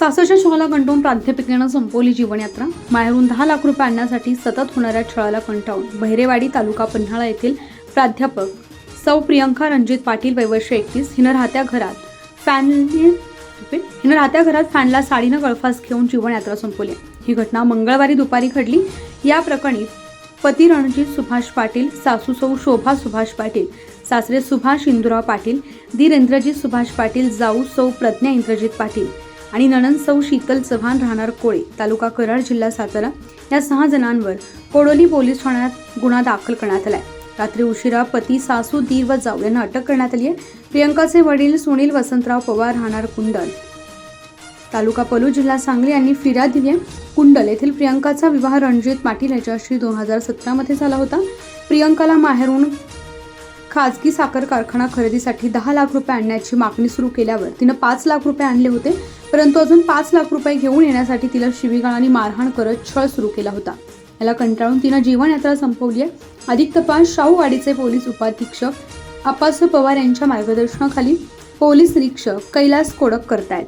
सासूच्या छळाला कंटाळून प्राध्यापिकेनं संपवली जीवनयात्रा. माहेरून दहा लाख रुपये आणण्यासाठी सतत होणाऱ्या छळाला कंटाळून बहिरेवाडी तालुका पन्हाळा येथील प्राध्यापक सौ प्रियंका रणजित पाटील वैवर्ष एकतीस हिनं राहत्या घरात फॅन हिनं राहत्या घरात फॅनला साडीनं गळफास घेऊन जीवनयात्रा संपवली. ही घटना मंगळवारी दुपारी घडली. या प्रकरणी पती रणजित सुभाष पाटील सासू सौ शोभा सुभाष पाटील सासरे सुभाष इंदुराव पाटील दीर इंद्रजित सुभाष पाटील जाऊ सौ प्रज्ञा इंद्रजित पाटील आणि नणन सौ शीतल चव्हाण राहणार कोळे तालुका कराड जिल्हा सातारा या सहा जणांवर कोडोली पोलीस ठाण्यात गुन्हा दाखल करण्यात आलाय. रात्री उशिरा पती सासू दीर व जाऊ यांना अटक करण्यात आली आहे. प्रियंकाचे वडील सुनील वसंतराव पवार राहणार कुंडल. तालुका पलू जिल्हा सांगली यांनी फिर्याद दिली आहे. कुंडल येथील प्रियंकाचा विवाह रणजित पाटील याच्याशी दोन हजार सतरामध्ये झाला होता. प्रियंकाला माहेरून खाजगी साखर कारखाना खरेदीसाठी दहा लाख रुपये आणण्याची मागणी सुरू केल्यावर तिनं पाच लाख रुपये आणले होते परंतु अजून पाच लाख रुपये घेऊन येण्यासाठी तिला शिवीगाळाने मारहाण करत छळ सुरू केला होता. याला कंटाळून तिनं जीवनयात्रा संपवली आहे. अधिक तपास शाहूवाडीचे पोलीस उपाधीक्षक अप्पासू पवार यांच्या मार्गदर्शनाखाली पोलीस निरीक्षक कैलास कोडक करतायत.